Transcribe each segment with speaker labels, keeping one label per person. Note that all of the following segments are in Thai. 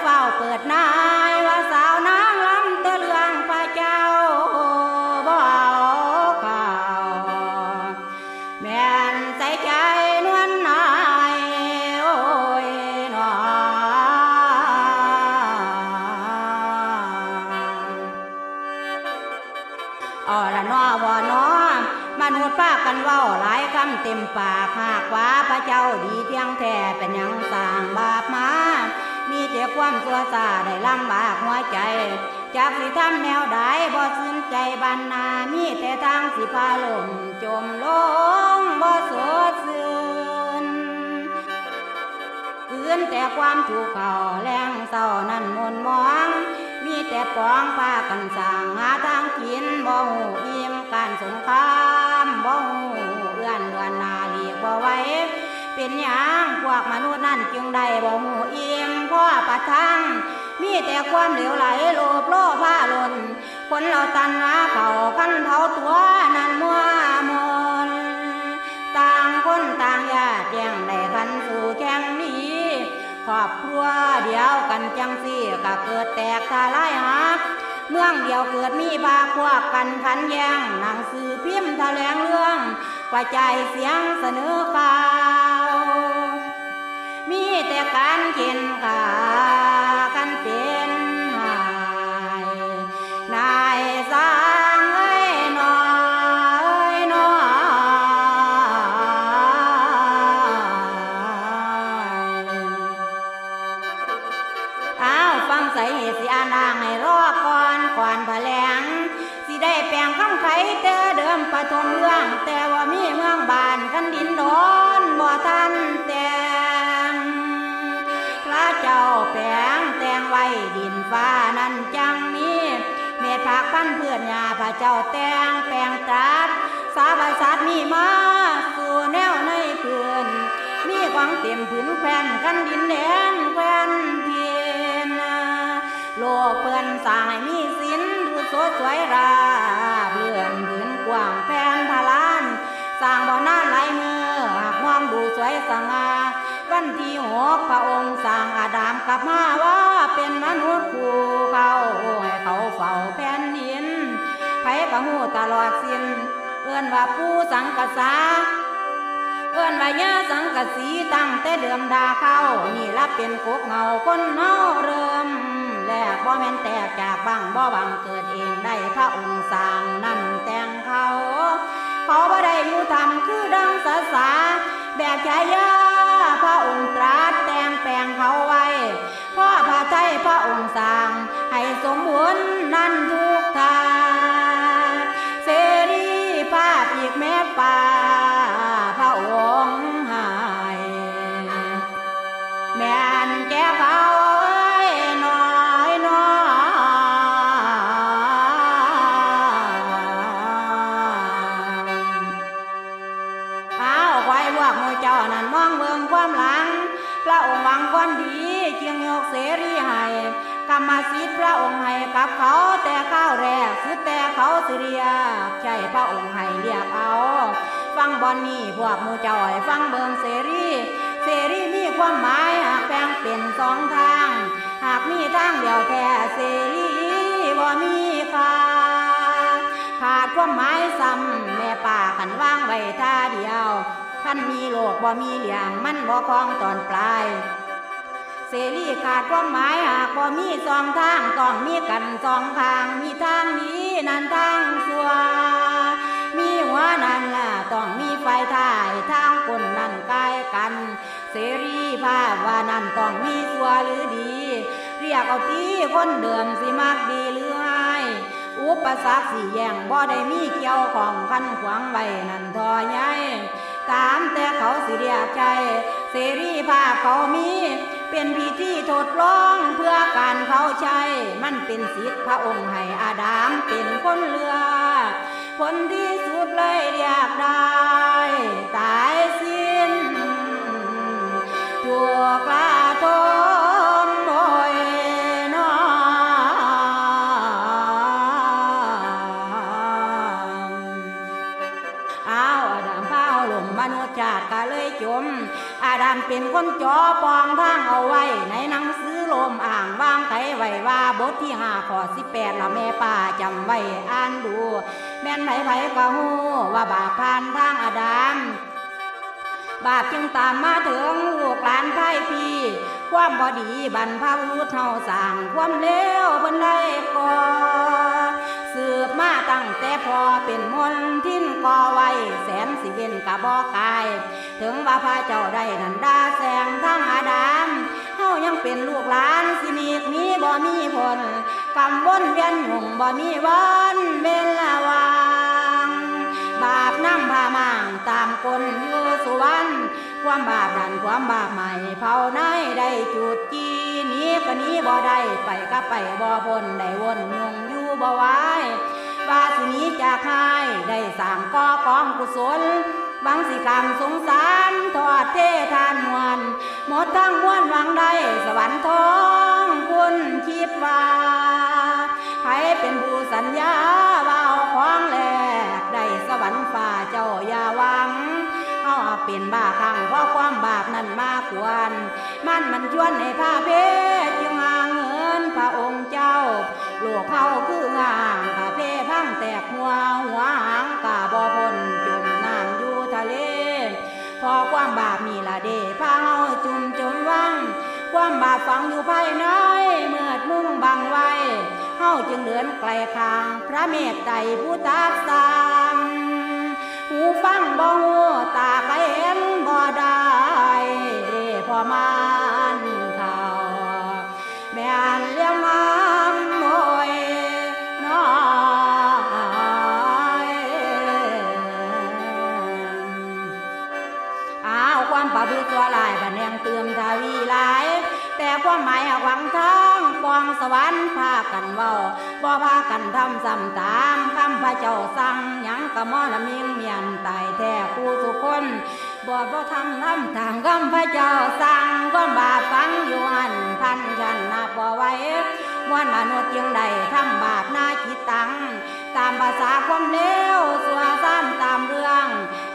Speaker 1: เฝ้าเปิดนายว่าสาวนางลำเตะเรื่องพระเจ้าบ่เอาข่าวแม่นใส่ใจนวลนายโอ้ยหนออ่อละนอบ่นอมนุษย์ป้ากันเว้าหลายคำเต็มปากหากว่าพระเจ้าดีเพียงแท้เป็นยังสร้างบาปมา มีแต่ความสัวซาได้ลำบากหัวใจ จากสิทำแนวใดบ่สนใจบันนามีแต่ทางสิพาลมจมลงบ่สดชื่นคืนแต่ความถูกข์เขาแรงเศร้านั้นมนมอง มีแต่ปองพากันสร้างหาทางกินบ่หูอิ่มการสงครามบ่หูเอื้อนเดือนนาลีกบ่ไหวเป็นหยังพวกมนุษย์นั่นจึงได้บ่หูอิ่ม ประทังมีแต่ความเหลวไหลโลภโลภาหล่นคนเราตันหาเขากันเท่าตัวนั้นมัวมนต่างคนต่างญาติแย่งได้กันสู่แข่งนี้ครอบครัวเดียวกันจังสี่ก็เกิดแตกทลายหักเมืองเดียวเกิดมีพาพวกกันขันแยงหนังสือพิมพ์แถลงเรื่องกระจายเสียงเสนอข่าว มีแต่การเข็นขากันเป็นหายนายสร้างเอ้นอเอ้ยหนออ้าวฟังใส่เหตุสิอานางให้รอก่อนก่อนแลงสิได้แปลงคำไขแต่เดิมปฐมเรื่อง แต่ว่ามีเมืองบานกันดิ เมตผักพันเพื่อนยาพระเจ้าแต่งแปลงตรัสสาบสัตว์มีมาสู่แนวในเพื่อนมีของเต็มผืนแผ่นกันดินแดนแผ่นเพียนโลกเพื่อนสร้างมีสินดูสดสวยราเลื่อนผืนกว้างแผ่นพลานสร้างบ่อนานหลายมือหากมองดูสวยสง่าวันที่หกพระองค์สั่งอาดามกลับมาว่าเป็นมนุษย์ผู้เขา กะหูตลอดสิ้นเอื้อนว่าผู้สังกษาเอื้อนว่าญาสังกสีตั้งแต่เดิมดาเข้า นี่ละเป็นกุกเงาคนเฮาเริ่มแลกบ่แม่นแตกจากบังบ่บังเกิดเองได้พระองค์สร้างนั่นแต่งเขา เขาบ่ได้อยู่ทำคือดังสาสาแบบชายาพระองค์ตรัสแต่งแปลงเขาไว้พ่อพระใจพระองค์สร้างให้สมบูรณ์นั่นทุ ไว้พวกหมูเจ้านั่นมองเมืองความหลัง พระองค์หวังคนดีจึงยกเสรีให้กรรมสิทธิ์พระองค์ให้กับเขาแต่ข้าวแรกสุดแต่เขาสิเรียกใช่พระองค์ให้เรียกเอา ฟังบอนนี่พวกมูเจ้าฟังเบิงเสรีเสรีมีความหมายหากแบ่งเป็นสองทาง หากมีทางเดียวแท้เสรีบ่มีค่าขาดความหมายซ้ำแม่ป่ากันวางไว้ท่าเดียว ท่านมีโลกบ่มีเหลี่ยงมันบ่คล้องตอนปลาย เสรีขาดความหมายหากบ่มีสองทางต้องมีกันสองทาง มีทางนี้นั่นทางสัวมีหัวนั่นล่ะต้องมีไฟท้ายทางคนนั่นใกล้กัน เสรีภาพว่านั่นต้องมีสัวหรือดี เรียกเอาตีคนเดิมสิมักดีหรือไม่อุปสรรคสิแย่งบ่ได้มีเกี่ยวของคันขวางไว้นั่นทอใหญ่ ตามแต่เขาสิเรียกใจ เสรีภาพเขามี เป็นพิธีทดลองเพื่อการเขาใช้ มันเป็นสิทธิพระองค์ให้อาดามเป็นคนเลือกคนที่สุดเลยเรียกได้ ตายสิ้นตัวกลา นจอปองทางเอาไว้ ในหนังสือลมอ่างวางไขไว้ว่าบทที่ห้าข้อสิบแปดละแม่ป่าจำไว้อ่านดู แม่นไผไผก็ฮู้ว่าบาปผ่านทางอาดัมบาปจึงตามมาถึงลูกหลานไทยพี่ ความบอดีบรรพบุรุษเฮาสร้างความเลวเพิ่นได้ก่อสืบมาตั้งแต่พอเป็นมนทิ เวนกะบอกกาย ถึงว่าพระเจ้าได้นันดาแสงทั้งอาดามเฮายังเป็นลูกหลานสิมีมีบ่มีผลกำวนเวียนยุ่งบ่มีวันเวลาวางบาปน้ำพามางตามคนอยู่สุวรรณความบาปดันความบาปใหม่เผาในได้จุดจีนี้ก็นี้บ่ได้ไปก็ไปบ่พ้นได้วนยุงอยู่บ่ไหว ว่าสินี้จากหายได้สางก่อกองกุศลหวังสิกรรมสงสารทอดเททานมวลหมดทั้งมวลหวังได้สวรรค์ทองคุณคิดว่าใครเป็นผู้สัญญาว่าเอาของแลกได้สวรรค์ฝ่าเจ้าอย่าหวังเขาเป็นบ้าคังเพราะความบาปนั้นมากควร มันมันชวนให้พาเพศจึงหาเงินพระองค์เจ้าโลกเขาคืองาง กะเพพังแตกหัวหัวหางกะบ่พนจมน้ำอยู่ทะเล พอความบาปมีละเดพาเฮาจุ่มจมวัง ความบาปฝังอยู่ภายในเมื่อดมุ่งบังไว้เฮาจึงเดินไกลคาง พระเมตไตรผู้ตักสังหูฟังบ่หูตาก็เห็นบ่ได้พอมา สวรรค์พากันเว้าบ่พากันทำซ้ำตามคำพระเจ้าสั่งยังกะมอละเมียงเมียนตายแท้ผู้สุคนบ่บ่ทำทำตามคำพระเจ้าสั่งความบาปฟังอยู่หันพันชันนับบ่ไหว้มวลมนุษย์ยังได้ทำบาปหน้าจิตตัง ตามภาษาความเลวสัวซ้ำตามเรื่อง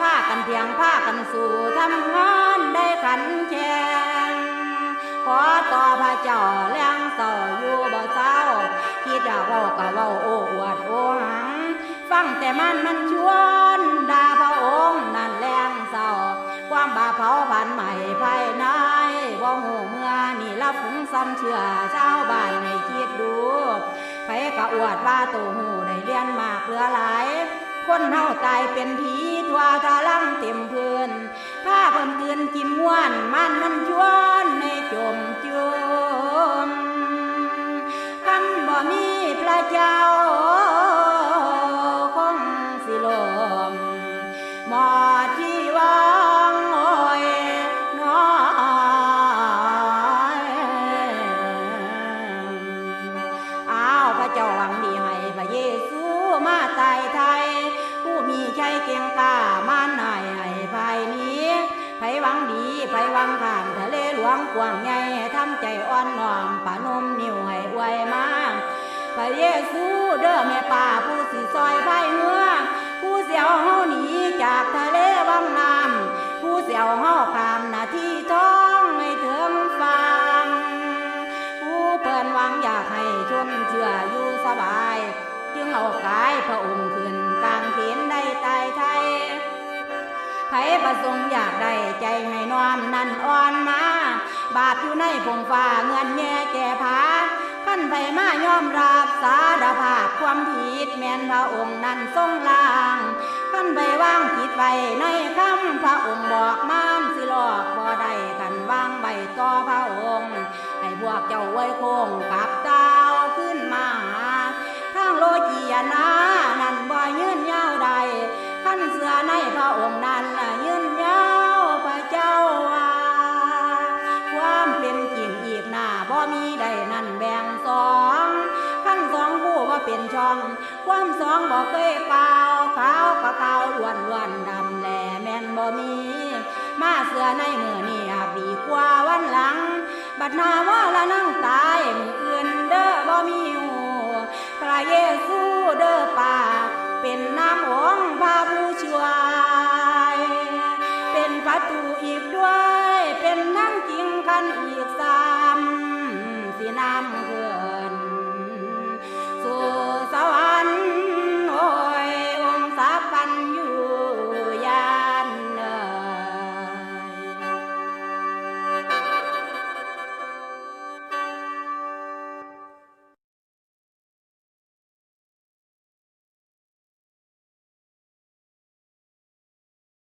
Speaker 1: พากันเพียงพากันสู่ทำงานได้ขันแจง ขอต่อพระเจ้าเลี้ยงเศร้าอยู่บ่เศร้าคิดอยากเว้าก็เว้าโอ้อวดโอ้หัง ฟังแต่มันมันชวนด่าพระองค์นั่นแรงเศร้าความบาปเผาพันใหม่ภายในบ่หูเมื่อนี่ละฝุงซ้ำเชื่อชาวบ้านให้คิดดูไผก็อวดว่าตัวหูได้เรียนมากเหลือหลาย คนเฮาตายเป็นผีทั่วทาลังเต็มพื้น ผ้าเพิ่นกืนกินม้วนมันมันชวนในจมจุมคำบ่มี อนน้อมปานมนิ้วให้อวยมาพระเยซูเด้อแม่ป่าผู้สิซอยไผเนื้อผู้เสียวเฮาหนีจากทะเลวังน้ำผู้เสียวเฮา ในพงฟ้าเงินแย่แก่ผาขั้นไปมายอมรับสารภาพความผิดแม่นพระองค์นั้นทรงลางขั้นไปว่างผิดไว้ในคำพระองค์บอกมานสิหลอกบ่ได้กันว่างไว้ต่อพระองค์ ให้พวกเจ้าไว้คงกับเต้าขึ้นมาหาทางโลกียนานั่นบ่ยืนยาวใดขั้นเสือในพระองค์นั้นล่ะยืน นาว่าละนั่งตายมือ